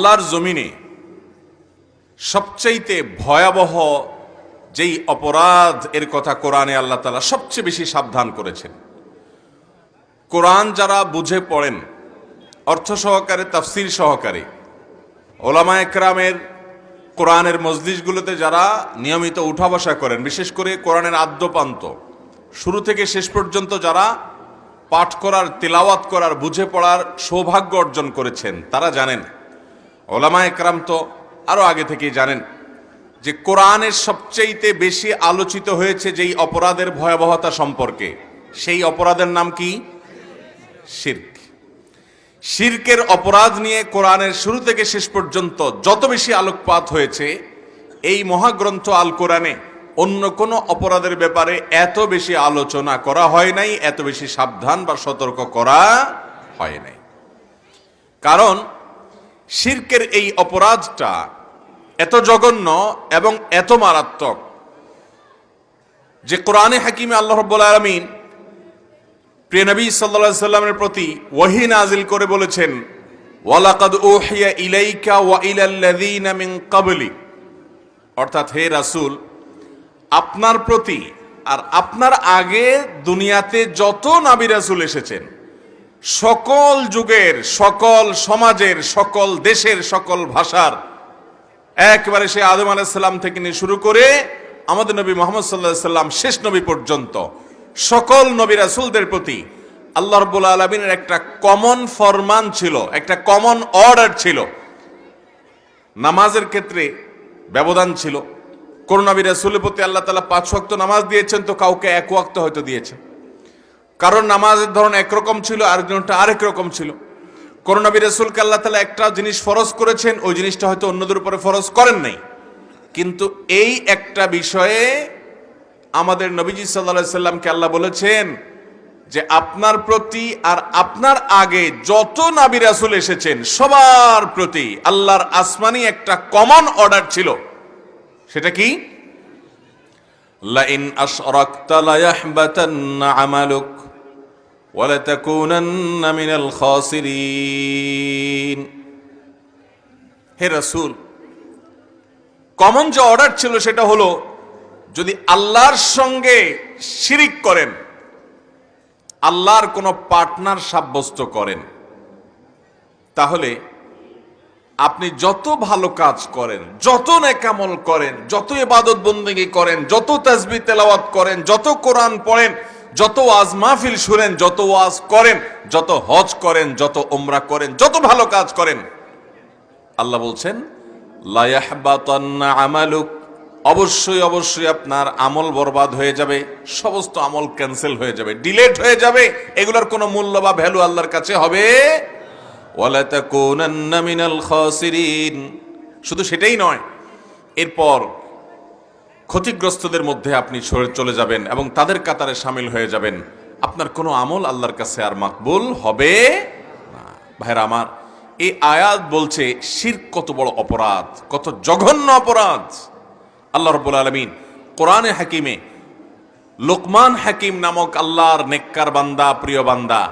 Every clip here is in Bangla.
আল্লাহর জমিনে সবচাইতে ভয়াবহ যেই অপরাধ এর কথা কোরআনে আল্লাহ তালা সবচেয়ে বেশি সাবধান করেছেন। কোরআন যারা বুঝে পড়েন, অর্থ সহকারে, তাফসির সহকারে, ওলামা একরামের কোরআনের মসজিদগুলোতে যারা নিয়মিত উঠা বসা করেন, বিশেষ করে কোরআনের আদ্যপান্ত, শুরু থেকে শেষ পর্যন্ত যারা পাঠ করার, তেলাওয়াত করার, বুঝে পড়ার সৌভাগ্য অর্জন করেছেন, তারা জানেন ওলামা একরাম তো আরও আগে থেকেই জানেন যে কোরআনের সবচেয়েতে বেশি আলোচিত হয়েছে যেই অপরাধের ভয়াবহতা সম্পর্কে, সেই অপরাধের নাম কি? শির্ক। শির্কের অপরাধ নিয়ে কোরআনের শুরু থেকে শেষ পর্যন্ত যত বেশি আলোকপাত হয়েছে, এই মহাগ্রন্থ আল কোরআনে অন্য কোনো অপরাধের ব্যাপারে এত বেশি আলোচনা করা হয় নাই, এত বেশি সাবধান বা সতর্ক করা হয় নাই। কারণ শির্কের এই অপরাধটা এত জঘন্য এবং এত মারাত্মক যে কোরআনে হাকিমে আল্লাহ রব্বুল আলমিন প্রিয় নবী সাল্লা সাল্লামের প্রতি ওয়াহি নাজিল করে বলেছেন, ওয়ালাকাদ ওহিয়া ইলাইকা ওয়া ইলাল্লাযীনা মিন ক্বাবলি। অর্থাৎ হে রাসূল, আপনার প্রতি আর আপনার আগে দুনিয়াতে যত নবী রাসূল এসেছেন সকল যুগের, সকল সমাজের, সকল দেশের, সকল ভাষার, একবারে সে আদম আলাইসাল্লাম থেকে নিয়ে শুরু করে আমাদের নবী মোহাম্মদ সাল্লাহ সাল্লাম শেষ নবী পর্যন্ত, সকল নবী রাসুলদের প্রতি আল্লাহ রব্বুল আলমিনের একটা কমন ফরমান ছিল, একটা কমন অর্ডার ছিল। নামাজের ক্ষেত্রে ব্যবধান ছিল। কোন নবী রাসুলের প্রতি আল্লাহ তালা পাঁচ ওয়াক্ত নামাজ দিয়েছেন, তো কাউকে এক ওয়াক্ত হয়তো দিয়েছে কারণ নামাজের ধরন একরকম ছিল, আরেকজনটা আরেক রকম ছিল। কোন নবী রসুলকে আল্লাহ তালা একটা জিনিস ফরজ করেছেন, ওই জিনিসটা হয়তো অন্যদের উপরে ফরজ করেন নাই। কিন্তু এই একটা বিষয়ে আমাদের নবীজি সাল্লা সাল্লামকে আল্লাহ বলেছেন যে আপনার প্রতি আর আপনার আগে যত নাবি রাসুল এসেছেন, সবার প্রতি আল্লাহর আসমানি একটা কমন অর্ডার ছিল। সেটা কি? লাইন আশরাকতা লায়াহবাতান্না আমালুক। হে রাসূল কমন যে অর্ডার ছিল সেটা হলো, যদি আল্লাহর সঙ্গে শিরিক করেন, আল্লাহর কোনো পার্টনার সাব্যস্ত করেন, তাহলে আপনি যত ভালো কাজ করেন, যত নেকামল করেন, যত এবাদত বন্দেগী করেন, যত তাজবি তেলাওয়াত করেন, যত কোরআন পড়েন যত ওয়াজ মাহফিল শুনেন, যত ওয়াজ করেন, যত হজ করেন, যত ওমরা করেন, যত ভালো কাজ করেন, আল্লাহ বলছেন আমালুক। অবশ্যই অবশ্যই আপনার আমল বরবাদ হয়ে যাবে, সমস্ত আমল ক্যান্সেল হয়ে যাবে, ডিলেট হয়ে যাবে, এগুলোর কোনো মূল্য বা ভ্যালু আল্লাহর কাছে হবে? শুধু সেটাই নয়, এরপর ক্ষতিগ্রস্তদের মধ্যে আপনি সরে চলে যাবেন এবং তাদের কাতারে সামিল হয়ে যাবেন। আপনার কোনো আমল আল্লাহর কাছে আর মাকবুল হবে না। ভাইরা আমার, এই আয়াত বলছে শির কত বড় অপরাধ, কত জঘন্য অপরাধ। আল্লাহ রব্বুল আলমিন কোরআনে হাকিমে লোকমান হাকিম নামক আল্লাহর নেককার বান্দা, প্রিয় বান্দা,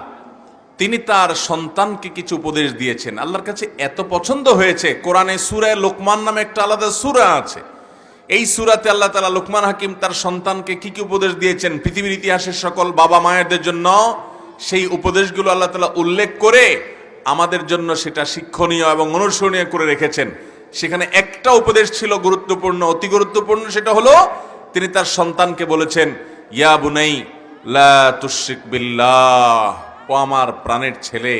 তিনি তার সন্তানকে কিছু উপদেশ দিয়েছেন। আল্লাহর কাছে এত পছন্দ হয়েছে, কোরআনে সুরায় লোকমান নামে একটা আলাদা সুরা আছে। এই সুরাতে আল্লাহ তালা লুকমান হাকিম তার সন্তানকে কি কি উপদেশ দিয়েছেন? পৃথিবীর ইতিহাসের সকল বাবা মায়েরদের জন্য সেই উপদেশগুলো আল্লাহ তালা উল্লেখ করে আমাদের জন্য সেটা শিক্ষণীয় এবং অনুসরণীয় করে রেখেছেন। সেখানে একটা উপদেশ ছিল গুরুত্বপূর্ণ, অতি গুরুত্বপূর্ণ, সেটা হলো তিনি তার সন্তানকে বলেছেন, ইয়া বুনাই, লা বিল্লাহ, ও আমার প্রাণের ছেলে,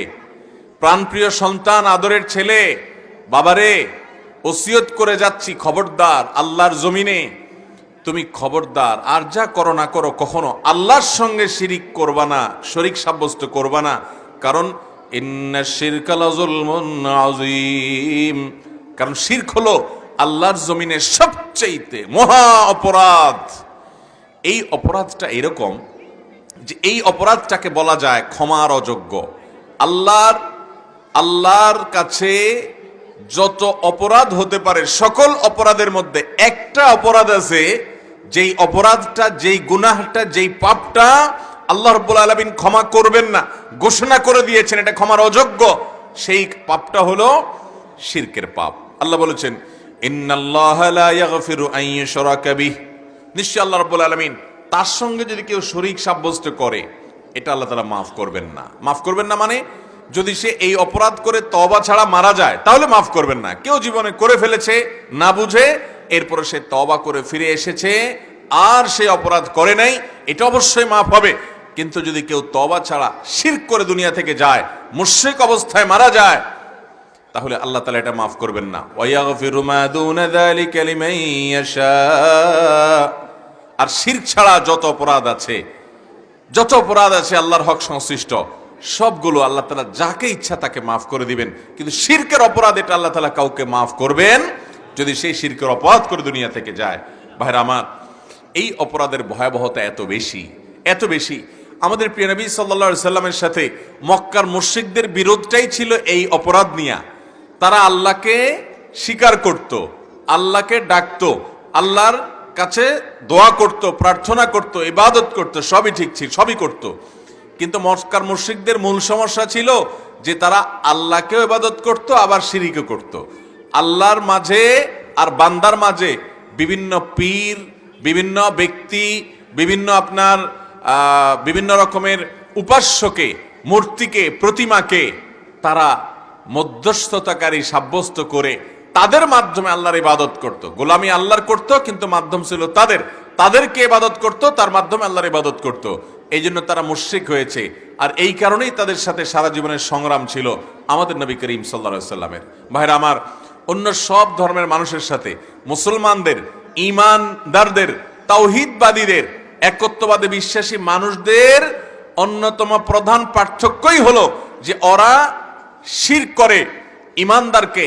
প্রাণপ্রিয় সন্তান, আদরের ছেলে, বাবারে ওসিয়ত করে যাচ্ছি খবরদার আল্লাহর জমিনে। তুমি খবরদার, আর যা করো না করো কখনো আল্লাহর সঙ্গে শিরিক করবা না, শরিক সাব্যস্ত করবা না। কারণ কারণ শিরক হলো আল্লাহর জমিনে সবচেয়েতে মহা অপরাধ। এই অপরাধটা এরকম যে এই অপরাধটাকে বলা যায় ক্ষমার অযোগ্য। আল্লাহর আল্লাহর কাছে যত অপরাধ হতে পারে, সকল অপরাধের মধ্যে একটা অপরাধ আছে, যেই অপরাধটা, যেই গুনাহটা, যেই পাপটা আল্লাহ রব্বুল আলমিন ক্ষমা করবেন না, ঘোষণা করে দিয়েছেন, এটা ক্ষমার অযোগ্য, সেই পাপটা হলো শিরকের পাপ। আল্লাহ বলেছেন নিশ্চয় আল্লাহ রাব্বুল আলামিন তার সঙ্গে যদি কেউ শরীক সাব্যস্ত করে, এটা আল্লাহ তাআলা মাফ করবেন না। মাফ করবেন না মানে যদি সে এই অপরাধ করে তবা ছাড়া মারা যায়, তাহলে মাফ করবেন না। কেউ জীবনে করে ফেলেছে, না বুঝে, এরপরে সে তবা করে ফিরে এসেছে, আর সে অপরাধ করে নাই, এটা অবশ্যই মাফ হবে। কিন্তু যদি কেউ তবা ছাড়া শিরক করে দুনিয়া থেকে যায়, মুশরিক অবস্থায় মারা যায়, তাহলে আল্লাহ তালা এটা মাফ করবেন না। আর শিরক ছাড়া যত অপরাধ আছে, যত অপরাধ আছে আল্লাহর হক সংশ্লিষ্ট সবগুলো আল্লাহ তালা যাকে ইচ্ছা তাকে মাফ করে দিবেন। কিন্তু শিরকের অপরাধ এটা আল্লাহ তালা কাউকে মাফ করবেন, যদি সেই শিরকের অপরাধ করে দুনিয়া থেকে যায়। ভাইরা আমার, এই অপরাধের ভয়াবহতা এত বেশি এত বেশি। আমাদের প্রিয় নবী সাল্লা সাল্লামের সাথে মক্কার মুশ্রিকদের বিরোধটাই ছিল এই অপরাধ নিয়া। তারা আল্লাহকে স্বীকার করত, আল্লাহকে ডাকতো, আল্লাহর কাছে দোয়া করত, প্রার্থনা করত, ইবাদত করত, সবই ঠিক ছিল, সবই করত। কিন্তু মস্কার মুশ্রিকদের মূল সমস্যা ছিল যে তারা আল্লাহকেও ইবাদত করত, আবার শিরিকও করত। আল্লাহর মাঝে আর বান্দার মাঝে বিভিন্ন পীর, বিভিন্ন ব্যক্তি, বিভিন্ন আপনার বিভিন্ন রকমের উপাস্যকে, মূর্তিকে, প্রতিমাকে তারা মধ্যস্থতাকারী সাব্যস্ত করে তাদের মাধ্যমে আল্লাহর ইবাদত করত। গোলামি আল্লাহর করত, কিন্তু মাধ্যম ছিল তাদের। তাদেরকে ইবাদত করত, তার মাধ্যমে আল্লাহর ইবাদত করত। এই জন্য তারা মুশ্রিক হয়েছে। আর এই কারণেই তাদের সাথে সারা জীবনের সংগ্রাম ছিল আমাদের নবী করিম সাল্লা সাল্লামের ভাইরা আমার, অন্য সব ধর্মের মানুষের সাথে, মুসলমানদের ইমানদারদের তাওহিদবাদীদের, একত্ববাদে বিশ্বাসী মানুষদের অন্যতম প্রধান পার্থক্যই হলো যে ওরা শির করে ইমানদারকে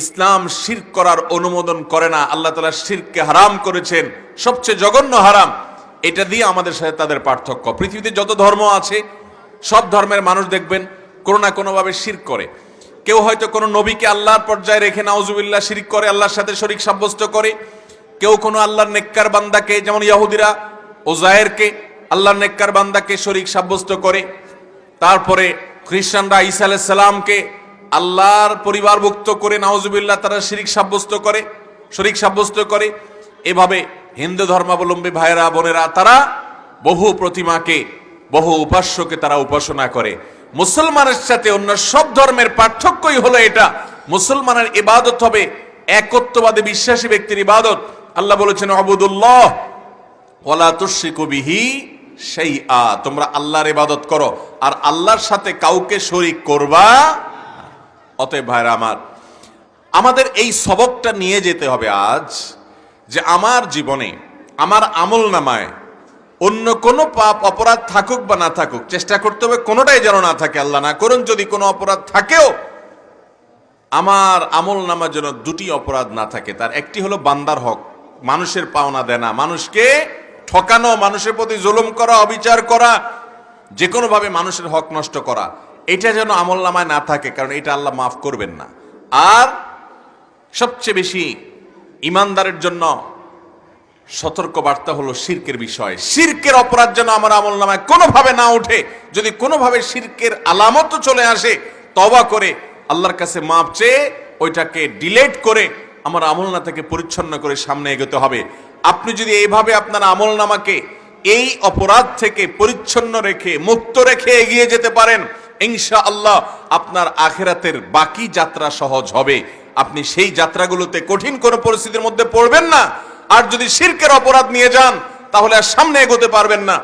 ইসলাম শির করার অনুমোদন করে না। আল্লাহ তালা শিরকে হারাম করেছেন, সবচেয়ে জঘন্য হারাম। এটা দিয়ে আমাদের সাথে তাদের পার্থক্য। পৃথিবীতে যত ধর্ম আছে, সব ধর্মের মানুষ দেখবেন কোনো না কোনোভাবে শির করে। কেউ হয়তো কোনো নবীকে আল্লাহর পর্যায়ে রেখে নাউজুবিল্লাহ শিরিক করে, আল্লাহর সাথে শরিক সাব্যস্ত করে। কেউ কোনো আল্লাহর নেককার বান্দাকে, যেমন ইয়াহুদিরা, ওজায়েরকে আল্লাহর নেককার বান্দাকে শরিক সাব্যস্ত করে। তারপরে খ্রিস্টানরা ঈসা আলাইহিস সালামকে আল্লাহর পরিবারভুক্ত করে, নাউজুবিল্লাহ তারা শিরিক সাব্যস্ত করে, শরিক সাব্যস্ত করে। এভাবে হিন্দু ধর্মাবলম্বী ভাইয়েরা, বোনেরা, তারা বহু প্রতিমাকে, বহু উপাস্যকে তারা উপাসনা করে। মুসলমানের সাথে অন্য সব ধর্মের পার্থক্যই হলো এটা। মুসলমানের ইবাদত হবে একত্ববাদে, বিশ্বাসী ব্যক্তির ইবাদত। আল্লাহ বলেছেন আবুদুল্লাহ ওলা তুশিকু বিহি সেই আ তোমরা আল্লাহর ইবাদত করো, আর আল্লাহর সাথে কাউকে শরিক করবা অতএব ভাইরা আমার, আমাদের এই সবকটা নিয়ে যেতে হবে আজ। যে আমার জীবনে, আমার আমল নামায় অন্য কোনো পাপ অপরাধ থাকুক বা না থাকুক, চেষ্টা করতে হবে কোনোটাই যেন না থাকে, আল্লাহ না করুন, যদি কোনো অপরাধ থাকেও, আমার আমল নামার জন্য দুটি অপরাধ না থাকে। তার একটি হলো বান্দার হক, মানুষের পাওনা দেনা, মানুষকে ঠকানো, মানুষের প্রতি জুলুম করা, অবিচার করা যে কোনোভাবে মানুষের হক নষ্ট করা। এটা যেন আমল নামায় না থাকে, কারণ এটা আল্লাহ মাফ করবেন না। আর সবচেয়ে বেশি ইমানদারের জন্য সতর্ক বার্তা হলো শিরকের বিষয়। শিরকের অপরাধ যেন আমার আমল নামায় কোনোভাবে না উঠে, যদি কোনোভাবে শিরকের আলামত চলে আসে তবা করে আল্লাহর কাছে মাপ চেয়ে ওইটাকে ডিলেট করে আমার আমল না থেকে পরিচ্ছন্ন করে সামনে এগোতে হবে। আপনি যদি এইভাবে আপনার আমল নামাকে এই অপরাধ থেকে পরিচ্ছন্ন রেখে, মুক্ত রেখে এগিয়ে যেতে পারেন ইনশা আল্লাহ আপনার আখেরাতের বাকি যাত্রা সহজ হবে। আপনি সেই যাত্রাগুলোতে কঠিন কোনো পরিস্থিতির মধ্যে পড়বেন না। আর যদি শিরকের অপরাধ নিয়ে যান, তাহলে আর সামনে এগোতে পারবেন না।